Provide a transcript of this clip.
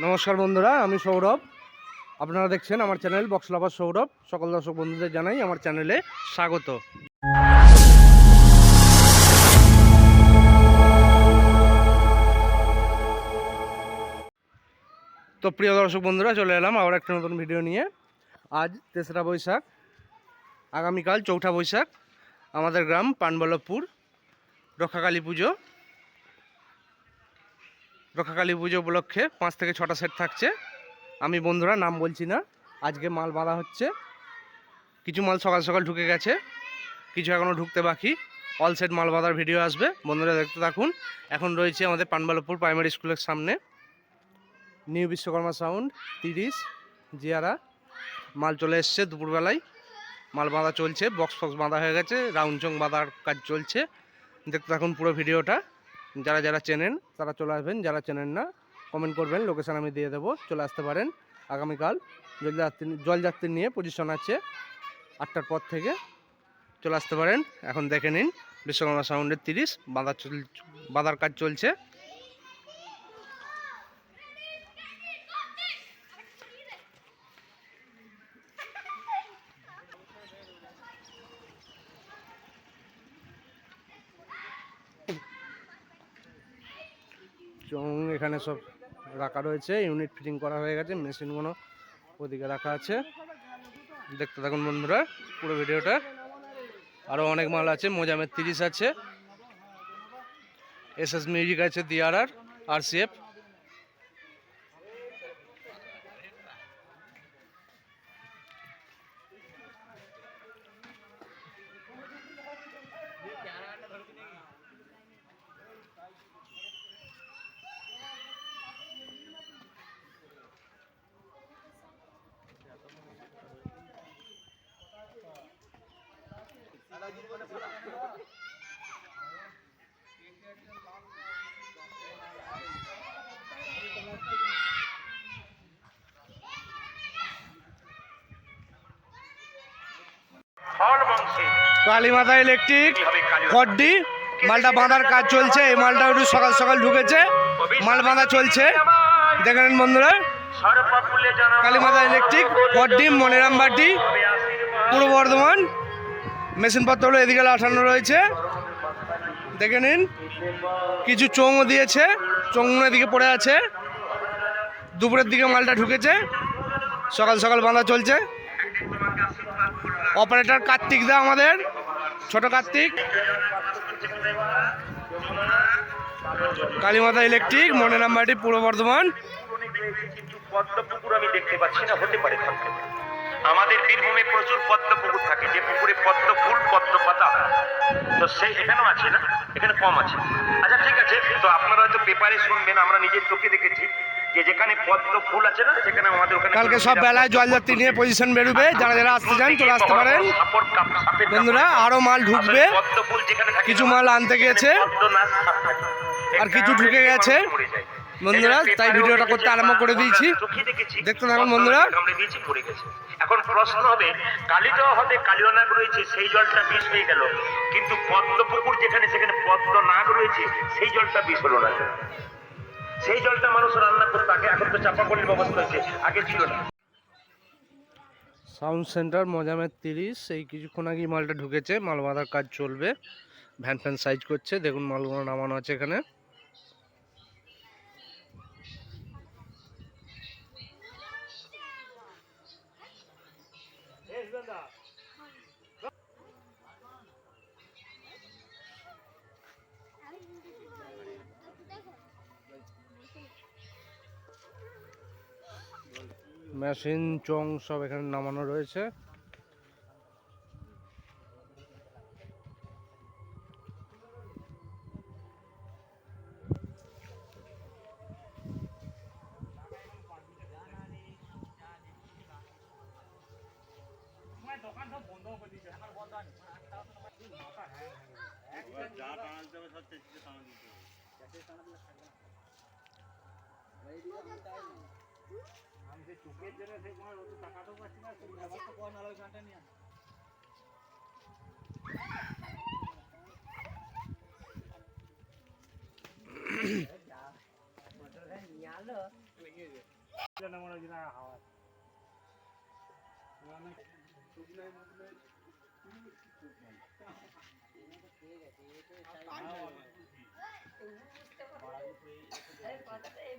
নমস্কার বন্ধুরা, আমি সৌরভ। আপনারা দেখছেন আমার চ্যানেল বক্স বক্সলাভার সৌরভ। সকল দর্শক বন্ধুদের জানাই আমার চ্যানেলে স্বাগত। তো প্রিয় দর্শক বন্ধুরা, চলে এলাম আবার একটা নতুন ভিডিও নিয়ে। আজ তেসরা বৈশাখ, আগামীকাল চৌঠা বৈশাখ। আমাদের গ্রাম পানবল্লভপুর, রক্ষাকালী পুজো। রক্ষাকালী পুজো উপলক্ষে পাঁচ থেকে ছটা সেট থাকছে। আমি বন্ধুরা, নাম বলছি না। আজকে মাল বাঁধা হচ্ছে। কিছু মাল সকাল সকাল ঢুকে গেছে। কিছু এখনও ঢুকতে বাকি। অল সেট মাল বাঁধার ভিডিও আসবে। বন্ধুরা, দেখতে থাকুন। এখন রয়েছে আমাদের পানবালপুর প্রাইমারি স্কুলের সামনে। নিউ বিশ্বকর্মা সাউন্ড তিরিশ, জিয়ারা। মাল চলে এসছে দুপুরবেলায়। মাল বাঁধা চলছে বক্স ফক্স বাঁধা হয়ে গেছে। রাউন্ড চং বাঁধার কাজ চলছে। দেখতে থাকুন পুরো ভিডিওটা যারা যারা চেনেন, তারা চলে আসবেন। যারা চেনেন না কমেন্ট করবেন লোকেশান আমি দিয়ে দেবো। চলে আসতে পারেন আগামীকাল। জলযাত্রী জলযাত্রী নিয়ে পজিশন আছে আটটার পর থেকে। চলে আসতে পারেন। এখন দেখে নিন, বিশ্বকর্মা সাউন্ডের তিরিশ বাঁধার চল বাঁধার কাজ চলছে। চং এখানে সব রাখা রয়েছে ইউনিট ফিটিং করা হয়ে গেছে মেশিনগুলো ওদিকে রাখা আছে। দেখতে থাকুন বন্ধুরা পুরো ভিডিওটা। আরও অনেক মাল আছে, মোজামের তিরিশ আছে। এস এস মিউজিক আছে দিয়ার আর সি এফ ফল বংশে কালীমাতা ইলেকট্রিক খড্ডি মালটা বাঁধার কাজ চলছে এই মালটা একটু সকাল সকাল ঢুকেছে মাল বাঁধা চলছে। দেখে নিন বন্ধুরা। কালীমাতা ইলেকট্রিক খড্ডি মনিরাম বাটি পূর্ব বর্ধমান। মেশিনপত্রগুলো এদিকে লাঠানো রয়েছে। দেখে নিন, কিছু চোঙও দিয়েছে চোঙগুলো এদিকে পড়ে আছে। দুপুরের দিকে মালটা ঢুকেছে, সকাল সকাল বাঁধা চলছে। অপারেটর কার্তিক দা আমাদের, ছোট কার্তিক। কালীমাতা ইলেকট্রিক, মনে নাম্বারটি পূর্ব বর্ধমান। আমি দেখতে পাচ্ছি না, হতে পারে থাকতে। আমাদের বীরভূমে প্রচুর পদ্ম পুকুর থাকে। যে পুকুরে পদ্ম ফুল পদ্ম পাতা। তো সেই এখানেও আছে না? এখানে কম আছে। আচ্ছা ঠিক আছে। তো আপনারা হয়তো পেপারে শুনবেন আমরা নিজের চোখে দেখেছি যে যেখানে পদ্ম ফুল আছে না সেখানে আমাদের ওখানে কালকে সব বেলায় জলযাত্রী নিয়ে পজিশন বেরোবে। যারা যারা আসতে চান চলে আসতে পারেন। বন্ধুরা আরও মাল ঢুকবে। পদ্ম ফুল যেখানে কিছু মাল আনতে গেছে। আর কিছু ঢুকে গেছে। বন্ধুরা, তাই ভিডিওটা করতে আরম্ভ করে দিয়েছি। দেখতে থাকুন বন্ধুরা। কামড়ে দিয়েছি, মরে গেছে। এখন প্রশ্ন হবে কালীটাও হবে কালীয় নাগ রয়েছে সেই জলটা বিষ হয়ে গেল কিন্তু পদ্ম পুকুর যেখানে সেখানে পদ্ম নাগ রয়েছে সেই জলটা বিষ হলো না সেই জলটা মানুষ রান্না করতে আগে এখন তো চাপা কলির ব্যবস্থা হয়েছে আগে ছিল না সাউন্ড সেন্টার মজামের তিরিশ এই কিছুক্ষণ আগে মালটা ঢুকেছে মাল বাঁধার কাজ চলবে ভ্যান ফ্যান সাইজ করছে দেখুন মালগুলো নামানো আছে এখানে মেশিন চং সব এখানে নামানো রয়েছে। আমি যে চোখের জন্য সেই কোনো অত টাকাটাও পাচ্ছি না সেই ব্যবস্থা কর না ওই গানটা নিয়ে বুঝতে পারছি